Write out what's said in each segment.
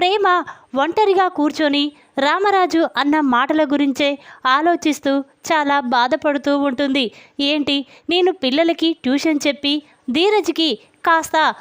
ప్రేమ ఒంటరిగా కూర్చొని రామరాజు అన్న మాటల గురించే ఆలోచిస్తూ చాలా బాధపడుతూ ఉంటుంది. ఏంటి? నేను పిల్లలకి ట్యూషన్ చెప్పి ధీరజ్కి కాస్త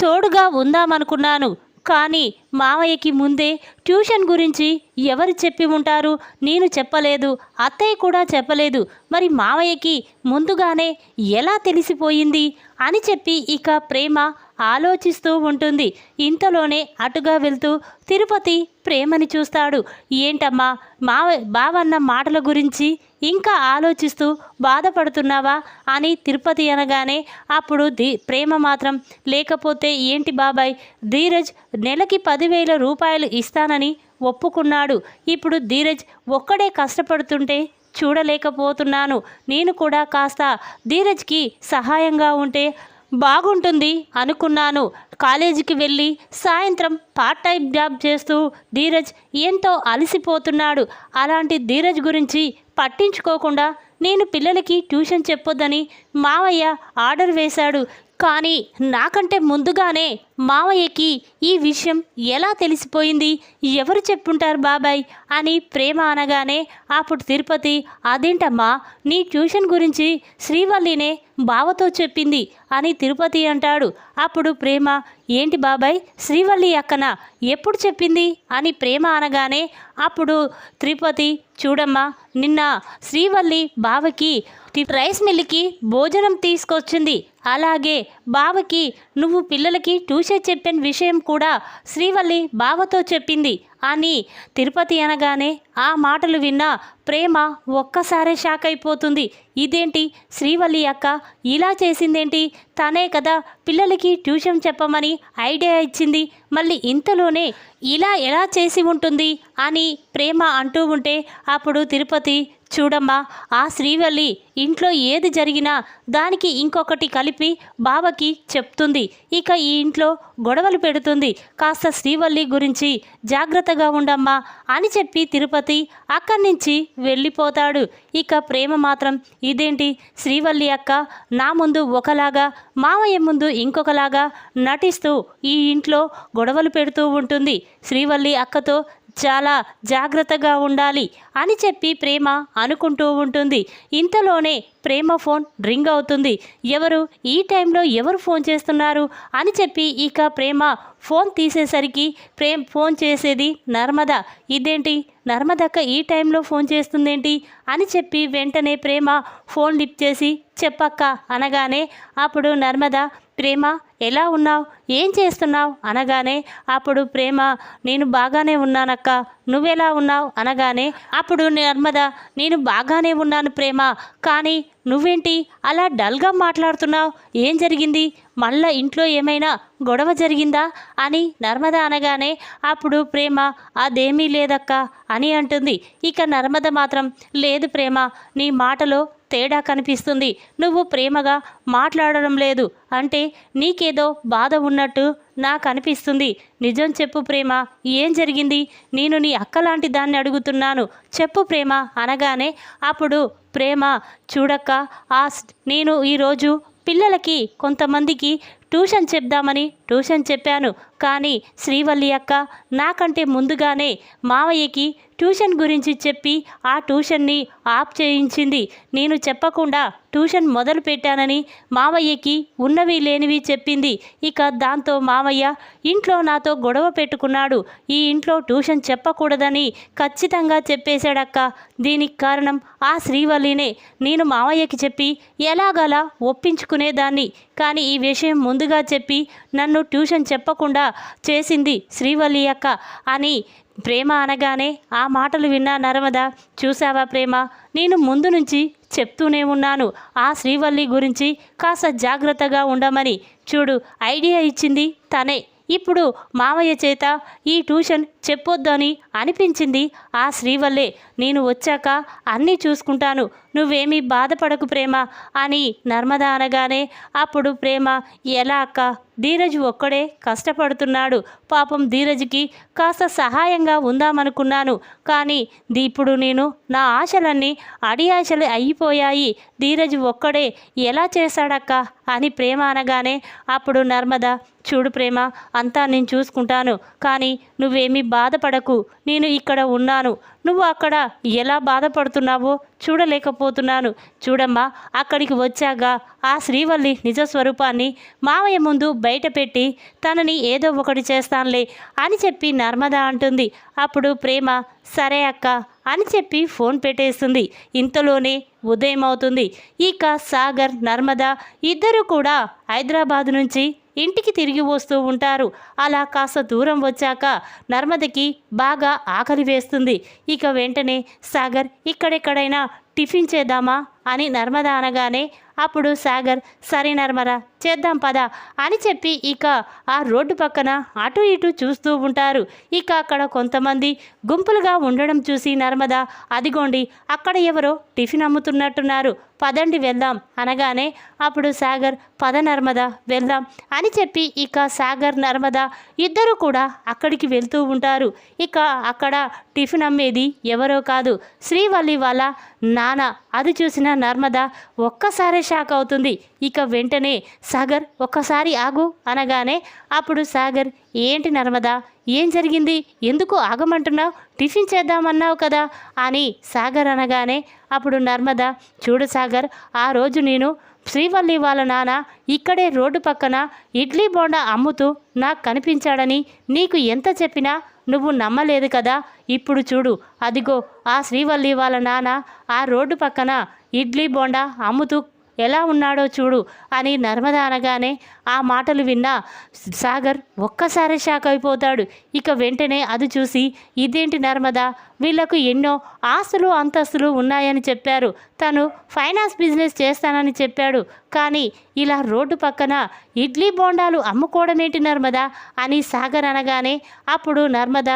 తోడుగా ఉందామనుకున్నాను. కానీ మావయ్యకి ముందే ట్యూషన్ గురించి ఎవరు చెప్పి ఉంటారు? నేను చెప్పలేదు. అత్తయ్య కూడా చెప్పలేదు. మరి మావయ్యకి ముందుగానే ఎలా తెలిసిపోయింది? అని చెప్పి ఇక ప్రేమ ఆలోచిస్తూ ఉంటుంది. ఇంతలోనే అటుగా వెళ్తూ తిరుపతి ప్రేమని చూస్తాడు. ఏంటమ్మా మావ బావన్న మాటల గురించి ఇంకా ఆలోచిస్తూ బాధపడుతున్నావా అని తిరుపతి అనగానే అప్పుడు ది ప్రేమ మాత్రం లేకపోతే ఏంటి బాబాయ్? ధీరజ్ నెలకి పదివేల రూపాయలు ఇస్తానని ఒప్పుకున్నాడు. ఇప్పుడు ధీరజ్ ఒక్కడే కష్టపడుతుంటే చూడలేకపోతున్నాను. నేను కూడా కాస్త ధీరజ్కి సహాయంగా ఉంటే బాగుంటుంది అనుకున్నాను. కాలేజీకి వెళ్ళి సాయంత్రం పార్ట్ టైం జాబ్ చేస్తూ ధీరజ్ ఎంతో అలసిపోతున్నాడు. అలాంటి ధీరజ్ గురించి పట్టించుకోకుండా నేను పిల్లలకి ట్యూషన్ చెప్పొద్దని మావయ్య ఆర్డర్ వేశాడు. కానీ నాకంటే ముందుగానే మావయ్యకి ఈ విషయం ఎలా తెలిసిపోయింది? ఎవరు చెప్పుంటారు బాబాయ్? అని ప్రేమ అనగానే అప్పుడు తిరుపతి అదేంటమ్మా నీ ట్యూషన్ గురించి శ్రీవల్లినే బావతో చెప్పింది అని తిరుపతి అంటాడు. అప్పుడు ప్రేమ ఏంటి బాబాయ్ శ్రీవల్లి అక్కన ఎప్పుడు చెప్పింది? అని ప్రేమ అనగానే అప్పుడు తిరుపతి చూడమ్మా నిన్న శ్రీవల్లి బావకి రైస్ మిల్లుకి భోజనం తీసుకొచ్చింది. అలాగే బావకి నువ్వు పిల్లలకి ట్యూషన్ చెప్పిన విషయం కూడా శ్రీవల్లి బావతో చెప్పింది. అని తిరుపతి అనగానే ఆ మాటలు విన్న ప్రేమ ఒక్కసారే షాక్ అయిపోతుంది. ఇదేంటి? శ్రీవల్లి అక్క ఇలా చేసిందేంటి? తనే కదా పిల్లలకి ట్యూషన్ చెప్పమని ఐడియా ఇచ్చింది. మళ్ళీ ఇంతలోనే ఇలా ఎలా చేసి ఉంటుంది? అని ప్రేమ అంటూ ఉంటే అప్పుడు తిరుపతి చూడమ్మా ఆ శ్రీవల్లి ఇంట్లో ఏది జరిగినా దానికి ఇంకొకటి కలిపి బావకి చెప్తుంది. ఇక ఈ ఇంట్లో గొడవలు పెడుతుంది. కాస్త శ్రీవల్లి గురించి జాగ్రత్తగా ఉండమ్మా అని చెప్పి తిరుపతి అక్కడి నుంచి వెళ్ళిపోతాడు. ఇక ప్రేమ మాత్రం ఇదేంటి? శ్రీవల్లి అక్క నా ముందు ఒకలాగా మావయ్య ముందు ఇంకొకలాగా నటిస్తూ ఈ ఇంట్లో గొడవలు పెడుతూ ఉంటుంది. శ్రీవల్లి అక్కతో చాలా జాగ్రత్తగా ఉండాలి అని చెప్పి ప్రేమ అనుకుంటూ ఉంటుంది. ఇంతలోనే ప్రేమ ఫోన్ రింగ్ అవుతుంది. ఎవరు? ఈ టైంలో ఎవరు ఫోన్ చేస్తున్నారు? అని చెప్పి ఇక ప్రేమ ఫోన్ తీసేసరికి ప్రేమ్ ఫోన్ చేసేది నర్మద. ఇదేంటి? నర్మదక్క ఈ టైంలో ఫోన్ చేస్తుందేంటి? అని చెప్పి వెంటనే ప్రేమ ఫోన్ లిఫ్ట్ చేసి చెప్పక్క అనగానే అప్పుడు నర్మద ప్రేమ ఎలా ఉన్నావు? ఏం చేస్తున్నావు? అనగానే అప్పుడు ప్రేమ నేను బాగానే ఉన్నానక్క నువ్వెలా ఉన్నావు? అనగానే అప్పుడు నర్మద నేను బాగానే ఉన్నాను ప్రేమ కానీ నువ్వేంటి? అలా డల్గా మాట్లాడుతున్నావు? ఏం జరిగింది? మళ్ళా ఇంట్లో ఏమైనా గొడవ జరిగిందా? అని నర్మద అనగానే అప్పుడు ప్రేమ అదేమీ లేదక్క అని అంటుంది. ఇక నర్మద మాత్రం లేదు ప్రేమ నీ మాటలో తేడా కనిపిస్తుంది. నువ్వు ప్రేమగా మాట్లాడడం లేదు. అంటే నీకేదో బాధ ఉన్నట్టు నాకు అనిపిస్తుంది. నిజం చెప్పు ప్రేమ. ఏం జరిగింది? నేను నీ అక్కలాంటి దాన్ని అడుగుతున్నాను. చెప్పు ప్రేమ అనగానే అప్పుడు ప్రేమ చూడక్క ఆ నేను ఈరోజు పిల్లలకి కొంతమందికి ట్యూషన్ చెప్దామని ట్యూషన్ చెప్పాను. కానీ శ్రీవల్లి అక్క నాకంటే ముందుగానే మావయ్యకి ట్యూషన్ గురించి చెప్పి ఆ ట్యూషన్ని ఆప్ చేయించింది. నేను చెప్పకుండా ట్యూషన్ మొదలు పెట్టానని మావయ్యకి ఉన్నవి లేనివి చెప్పింది. ఇక దాంతో మావయ్య ఇంట్లో నాతో గొడవ పెట్టుకున్నాడు. ఈ ఇంట్లో ట్యూషన్ చెప్పకూడదని ఖచ్చితంగా చెప్పేశాడక్క. దీనికి కారణం ఆ శ్రీవల్లినే. నేను మావయ్యకి చెప్పి ఎలాగలా ఒప్పించుకునేదాన్ని. కానీ ఈ విషయం ముందు ముందుగా చెప్పి నన్ను ట్యూషన్ చెప్పకుండా చేసింది శ్రీవల్లి అక్క అని ప్రేమ అనగానే ఆ మాటలు విన్న నర్మద చూసావా ప్రేమ? నేను ముందు నుంచి చెప్తూనే ఉన్నాను. ఆ శ్రీవల్లి గురించి కాస్త జాగ్రత్తగా ఉండమని. చూడు ఐడియా ఇచ్చింది తనే. ఇప్పుడు మావయ్య చేత ఈ ట్యూషన్ చెప్పొద్దని అనిపించింది ఆ శ్రీవల్లే. నేను వచ్చాక అన్నీ చూసుకుంటాను. నువ్వేమీ బాధపడకు ప్రేమ అని నర్మద అనగానే అప్పుడు ప్రేమ ఎలా అక్క? ధీరజ్ ఒక్కడే కష్టపడుతున్నాడు. పాపం ధీరజ్కి కాస్త సహాయంగా ఉందామనుకున్నాను. కానీ ఇప్పుడు నేను నా ఆశలన్నీ అడి ఆశలు అయిపోయాయి. ధీరజ్ ఒక్కడే ఎలా చేశాడక్క? అని ప్రేమ అనగానే అప్పుడు నర్మద చూడు ప్రేమ అంతా నేను చూసుకుంటాను. కానీ నువ్వేమీ బాధపడకు. నేను ఇక్కడ ఉన్నాను. నువ్వు అక్కడ ఎలా బాధపడుతున్నావో పోతున్నాను చూడమ్మా అక్కడికి వచ్చాక ఆ శ్రీవల్లి నిజ స్వరూపాన్ని మావయ్య ముందు బయటపెట్టి తనని ఏదో ఒకటి చేస్తానులే అని చెప్పి నర్మద అంటుంది. అప్పుడు ప్రేమ సరే అక్క అని చెప్పి ఫోన్ పెట్టేస్తుంది. ఇంతలోనే ఉదయం అవుతుంది ఇక సాగర్ నర్మద ఇద్దరు కూడా హైదరాబాద్ నుంచి ఇంటికి తిరిగి వస్తూ ఉంటారు. అలా కాస్త దూరం వచ్చాక నర్మదకి బాగా ఆకలి వేస్తుంది. ఇక వెంటనే సాగర్ ఇక్కడెక్కడైనా టిఫిన్ చేద్దామా? అని నర్మద అనగానే అప్పుడు సాగర్ సరే నర్మరా చేద్దాం పద అని చెప్పి ఇక ఆ రోడ్డు పక్కన అటు ఇటు చూస్తూ ఉంటారు. ఇక అక్కడ కొంతమంది గుంపులుగా ఉండడం చూసి నర్మద అదిగోండి అక్కడ ఎవరో టిఫిన్ అమ్ముతున్నట్టున్నారు పదండి వెళ్దాం అనగానే అప్పుడు సాగర్ పద నర్మద వెళ్దాం అని చెప్పి ఇక సాగర్ నర్మద ఇద్దరు కూడా అక్కడికి వెళ్తూ ఉంటారు. ఇక అక్కడ టిఫిన్ అమ్మేది ఎవరో కాదు శ్రీవల్లి వాళ్ళ నాన్న అది చూసిన నర్మద ఒక్కసారే షాక్ అవుతుంది. ఇక వెంటనే సాగర్ ఒక్కసారి ఆగు అనగానే అప్పుడు సాగర్ ఏంటి నర్మద? ఏం జరిగింది? ఎందుకు ఆగమంటున్నావు? టిఫిన్ చేద్దామన్నావు కదా? అని సాగర్ అనగానే అప్పుడు నర్మద చూడు సాగర్ ఆ రోజు నేను శ్రీవల్లి వాళ్ళ నాన్న ఇక్కడే రోడ్డు పక్కన ఇడ్లీ బోండా అమ్ముతూ నాకు కనిపించాడని నీకు ఎంత చెప్పినా నువ్వు నమ్మలేదు కదా? ఇప్పుడు చూడు. అదిగో ఆ శ్రీవల్లి వాళ్ళ నాన్న ఆ రోడ్డు పక్కన ఇడ్లీ బోండా అమ్ముతూ ఎలా ఉన్నాడో చూడు అని నర్మద అనగానే ఆ మాటలు విన్న సాగర్ ఒక్కసారి షాక్ అయిపోతాడు. ఇక వెంటనే అది చూసి ఇదేంటి నర్మద? వీళ్ళకు ఎన్నో ఆస్తులు అంతస్తులు ఉన్నాయని చెప్పారు. తను ఫైనాన్స్ బిజినెస్ చేస్తానని చెప్పాడు. కానీ ఇలా రోడ్డు పక్కన ఇడ్లీ బోండాలు అమ్ముకోవడమేంటి నర్మద? అని సాగర్ అనగానే అప్పుడు నర్మద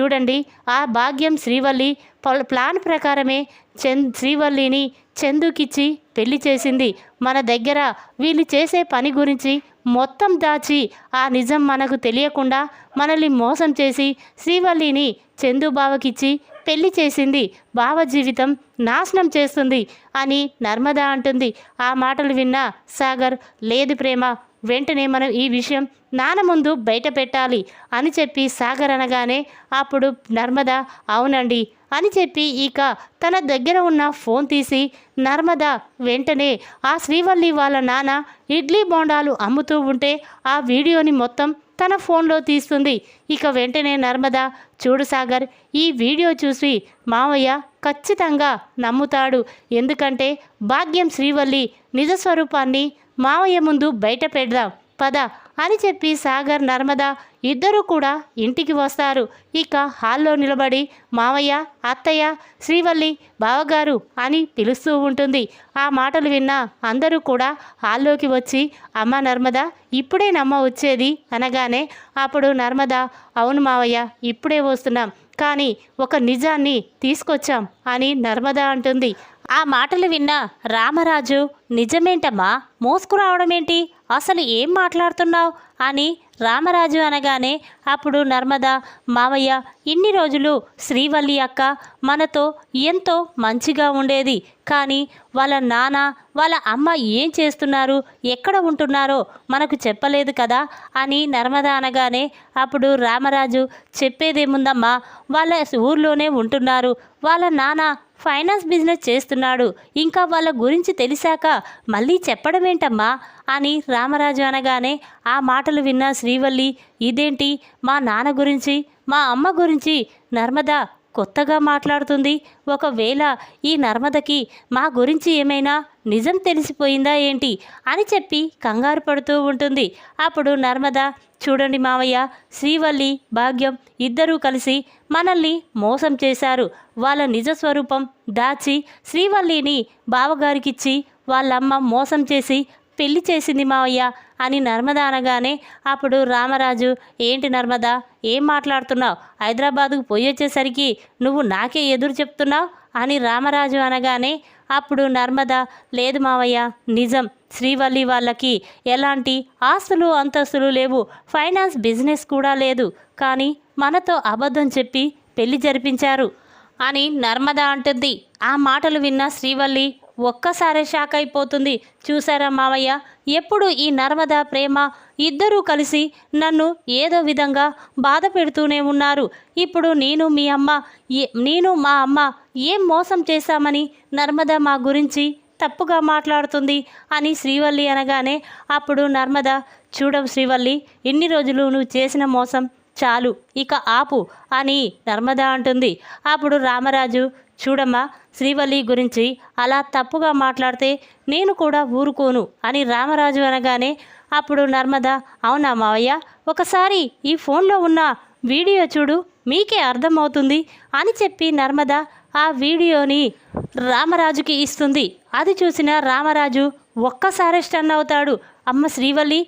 చూడండి ఆ భాగ్యం శ్రీవల్లి ప్లాన్ ప్రకారమే చంద్ శ్రీవల్లిని చందుకిచ్చి పెళ్ళి చేసింది. మన దగ్గర వీళ్ళు చేసే పని గురించి మొత్తం దాచి ఆ నిజం మనకు తెలియకుండా మనల్ని మోసం చేసి శ్రీవల్లిని చందు బావకిచ్చి పెళ్ళి చేసింది. బావ జీవితం నాశనం చేస్తుంది అని నర్మద అంటుంది. ఆ మాటలు విన్న సాగర్ లేదు ప్రేమ వెంటనే మనం ఈ విషయం నాన్న ముందు బయట పెట్టాలి అని చెప్పి సాగర్ అనగానే అప్పుడు నర్మద అవునండి అని చెప్పి ఇక తన దగ్గర ఉన్న ఫోన్ తీసి నర్మద వెంటనే ఆ శ్రీవల్లి వాళ్ళ నాన్న ఇడ్లీ బోండాలు అమ్ముతూ ఉంటే ఆ వీడియోని మొత్తం తన ఫోన్లో తీస్తుంది. ఇక వెంటనే నర్మద చూడు సాగర్ ఈ వీడియో చూసి మావయ్య ఖచ్చితంగా నమ్ముతాడు. ఎందుకంటే భాగ్యం శ్రీవల్లి నిజ స్వరూపాన్ని మావయ్య ముందు బయట పెడదాం. పద అని చెప్పి సాగర్ నర్మద ఇద్దరూ కూడా ఇంటికి వస్తారు. ఇక హాల్లో నిలబడి మావయ్య అత్తయ్య శ్రీవల్లి బావగారు అని పిలుస్తూ ఉంటుంది. ఆ మాటలు విన్న అందరూ కూడా హాల్లోకి వచ్చి అమ్మ నర్మద ఇప్పుడే నమ్మ వచ్చేది అనగానే అప్పుడు నర్మద అవును మావయ్య ఇప్పుడే వస్తున్నాం. కానీ ఒక నిజాన్ని తీసుకొచ్చాం అని నర్మద అంటుంది. ఆ మాటలు విన్న రామరాజు నిజమేంటమ్మా? మోసుకురావడమేంటి? అసలు ఏం మాట్లాడుతున్నావు? అని రామరాజు అనగానే అప్పుడు నర్మద మావయ్య ఇన్ని రోజులు శ్రీవల్లి అక్క మనతో ఎంతో మంచిగా ఉండేది. కానీ వాళ్ళ నాన్న వాళ్ళ అమ్మ ఏం చేస్తున్నారు? ఎక్కడ ఉంటున్నారో మనకు చెప్పలేదు కదా అని నర్మద అనగానే అప్పుడు రామరాజు చెప్పేదేముందమ్మా? వాళ్ళ ఊర్లోనే ఉంటున్నారు. వాళ్ళ నాన్న ఫైనాన్స్ బిజినెస్ చేస్తున్నాడు. ఇంకా వాళ్ళ గురించి తెలిసాక మళ్ళీ చెప్పడమేంటమ్మా? అని రామరాజు అనగానే ఆ మాటలు విన్న శ్రీవల్లి ఇదేంటి? మా నాన్న గురించి మా అమ్మ గురించి నర్మద కొత్తగా మాట్లాడుతుంది. ఒకవేళ ఈ నర్మదకి మా గురించి ఏమైనా నిజం తెలిసిపోయిందా ఏంటి? అని చెప్పి కంగారు పడుతూ ఉంటుంది. అప్పుడు నర్మద చూడండి మావయ్య శ్రీవల్లి భాగ్యం ఇద్దరూ కలిసి మనల్ని మోసం చేశారు. వాళ్ళ నిజ స్వరూపం దాచి శ్రీవల్లిని బావగారికిచ్చి వాళ్ళమ్మ మోసం చేసి పెళ్ళి చేసింది మావయ్య అని నర్మద అనగానే అప్పుడు రామరాజు ఏంటి నర్మద ఏం మాట్లాడుతున్నావు? హైదరాబాదుకు పోయి వచ్చేసరికి నువ్వు నాకే ఎదురు చెప్తున్నావు? అని రామరాజు అనగానే అప్పుడు నర్మద లేదు మావయ్య నిజం. శ్రీవల్లి వాళ్ళకి ఎలాంటి ఆస్తులు అంతస్తులు లేవు. ఫైనాన్స్ బిజినెస్ కూడా లేదు. కానీ మనతో అబద్ధం చెప్పి పెళ్ళి జరిపించారు. అని నర్మద అంటుంది. ఆ మాటలు విన్న శ్రీవల్లి ఒక్కసారే షాక్ అయిపోతుంది. చూసారా మావయ్య ఎప్పుడు ఈ నర్మద ప్రేమ? ఇద్దరూ కలిసి నన్ను ఏదో విధంగా బాధ పెడుతూనే ఉన్నారు. ఇప్పుడు నేను మీ అమ్మ ఏ నేను మా అమ్మ ఏం మోసం చేశామని నర్మద మా గురించి తప్పుగా మాట్లాడుతుంది అని శ్రీవల్లి అనగానే అప్పుడు నర్మద చూడవు శ్రీవల్లి ఇన్ని రోజులు నువ్వు చేసిన మోసం? చాలు ఇక ఆపు అని నర్మద అంటుంది. అప్పుడు రామరాజు చూడమ్మా శ్రీవల్లి గురించి అలా తప్పుగా మాట్లాడితే నేను కూడా ఊరుకోను అని రామరాజు అనగానే అప్పుడు నర్మద అవునా మావయ్య ఒకసారి ఈ ఫోన్లో ఉన్న వీడియో చూడు మీకే అర్థమవుతుంది అని చెప్పి నర్మద ఆ వీడియోని రామరాజుకి ఇస్తుంది. అది చూసిన రామరాజు ఒక్కసారి స్టన్ అవుతాడు. అమ్మ శ్రీవల్లి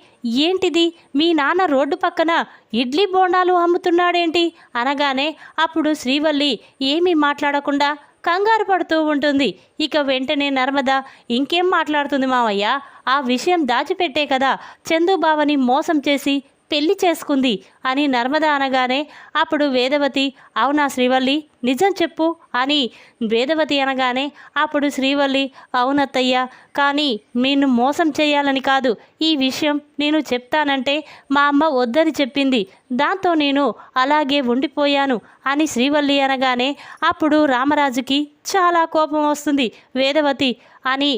ఏంటిది? మీ నాన్న రోడ్డు పక్కన ఇడ్లీ బోండాలు అమ్ముతున్నాడేంటి? అనగానే అప్పుడు శ్రీవల్లి ఏమీ మాట్లాడకుండా కంగారు పడుతూ ఉంటుంది. ఇక వెంటనే నర్మద ఇంకేం మాట్లాడుతుంది మావయ్య? ఆ విషయం దాచిపెట్టే కదా చందుబావని మోసం చేసి పెళ్ళి చేసుకుంది అని నర్మద అనగానే అప్పుడు వేదవతి అవునా శ్రీవల్లి? నిజం చెప్పు అని వేదవతి అనగానే అప్పుడు శ్రీవల్లి అవునత్తయ్య కానీ నిన్ను మోసం చేయాలని కాదు. ఈ విషయం నేను చెప్తానంటే మా అమ్మ వద్దని చెప్పింది. దాంతో నేను అలాగే ఉండిపోయాను అని శ్రీవల్లి అనగానే అప్పుడు రామరాజుకి చాలా కోపం వస్తుంది. వేదవతి అని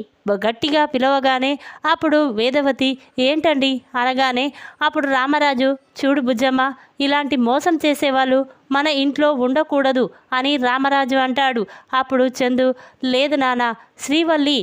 గట్టిగా పిలవగానే అప్పుడు వేదవతి ఏంటండి? అనగానే అప్పుడు రామరాజు చూడు బుజ్జమ్మ ఇలాంటి మోసం చేసేవాళ్ళు మన ఇంట్లో ఉండకూడదు అని రామరాజు అంటాడు. అప్పుడు చందు లేదు నాన్న శ్రీవల్లి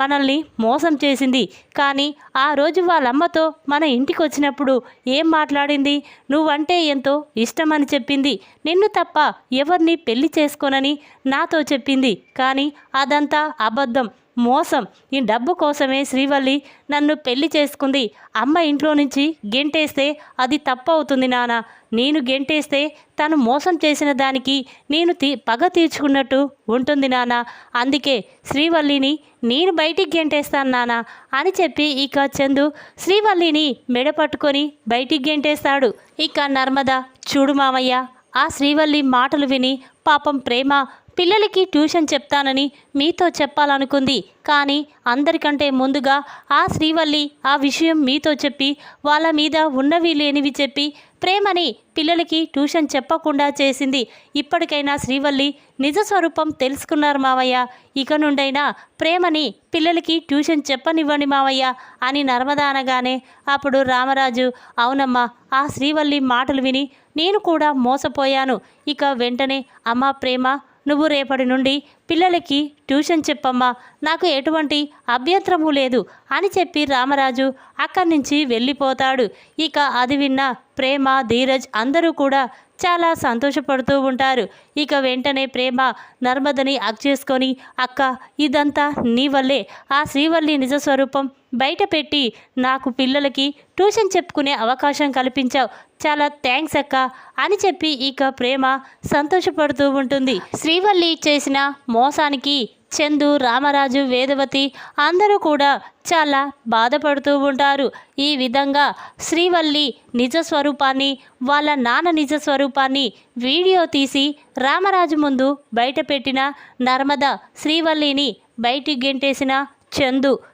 మనల్ని మోసం చేసింది. కానీ ఆ రోజు వాళ్ళమ్మతో మన ఇంటికి వచ్చినప్పుడు ఏం మాట్లాడింది? నువ్వంటే ఎంతో ఇష్టమని చెప్పింది. నిన్ను తప్ప ఎవరిని పెళ్ళి చేసుకోనని నాతో చెప్పింది. కానీ అదంతా అబద్ధం. మోసం. ఈ డబ్బు కోసమే శ్రీవల్లి నన్ను పెళ్ళి చేసుకుంది. అమ్మ ఇంట్లో నుంచి గెంటేస్తే అది తప్పు అవుతుంది నాన్న నేను గెంటేస్తే తను మోసం చేసిన దానికి నేను తీ పగ తీర్చుకున్నట్టు ఉంటుంది నాన్న అందుకే శ్రీవల్లిని నేను బయటికి గెంటేస్తాను నాన్న అని చెప్పి ఇక చందు శ్రీవల్లిని మెడ పట్టుకొని బయటికి గెంటేస్తాడు. ఇక నర్మద చూడు మామయ్య ఆ శ్రీవల్లి మాటలు విని పాపం ప్రేమ పిల్లలకి ట్యూషన్ చెప్తానని మీతో చెప్పాలనుకుంది. కానీ అందరికంటే ముందుగా ఆ శ్రీవల్లి ఆ విషయం మీతో చెప్పి వాళ్ళ మీద ఉన్నవి లేనివి చెప్పి ప్రేమని పిల్లలకి ట్యూషన్ చెప్పకుండా చేసింది. ఇప్పటికైనా శ్రీవల్లి నిజ స్వరూపం తెలుసుకున్నారు మావయ్య. ఇక నుండైనా ప్రేమని పిల్లలకి ట్యూషన్ చెప్పనివ్వండి మావయ్య అని నర్మదా అనగానే అప్పుడు రామరాజు అవునమ్మా ఆ శ్రీవల్లి మాటలు విని నేను కూడా మోసపోయాను. ఇక వెంటనే అమ్మా ప్రేమ నువ్వు రేపటి నుండి పిల్లలకి ట్యూషన్ చెప్పమ్మా. నాకు ఎటువంటి అభ్యంతరము లేదు అని చెప్పి రామరాజు అక్కడి నుంచి వెళ్ళిపోతాడు. ఇక అది విన్న ప్రేమ ధీరజ్ అందరూ కూడా చాలా సంతోషపడుతూ ఉంటారు. ఇక వెంటనే ప్రేమ నర్మదని అక్ చేసుకొని అక్క ఇదంతా నీ వల్లే. ఆ శ్రీవల్లి నిజ స్వరూపం బయట పెట్టి నాకు పిల్లలకి ట్యూషన్ చెప్పుకునే అవకాశం కల్పించావు. చాలా థ్యాంక్స్ అక్క అని చెప్పి ఇక ప్రేమ సంతోషపడుతూ ఉంటుంది. శ్రీవల్లి చేసిన మోసానికి చందు రామరాజు వేదవతి అందరూ కూడా చాలా బాధపడుతూ ఉంటారు. ఈ విధంగా శ్రీవల్లి నిజ స్వరూపాన్ని వాళ్ళ నాన్న నిజ స్వరూపాన్ని వీడియో తీసి రామరాజు ముందు బయటపెట్టిన నర్మద శ్రీవల్లిని బయటికి గెంటేసిన చందు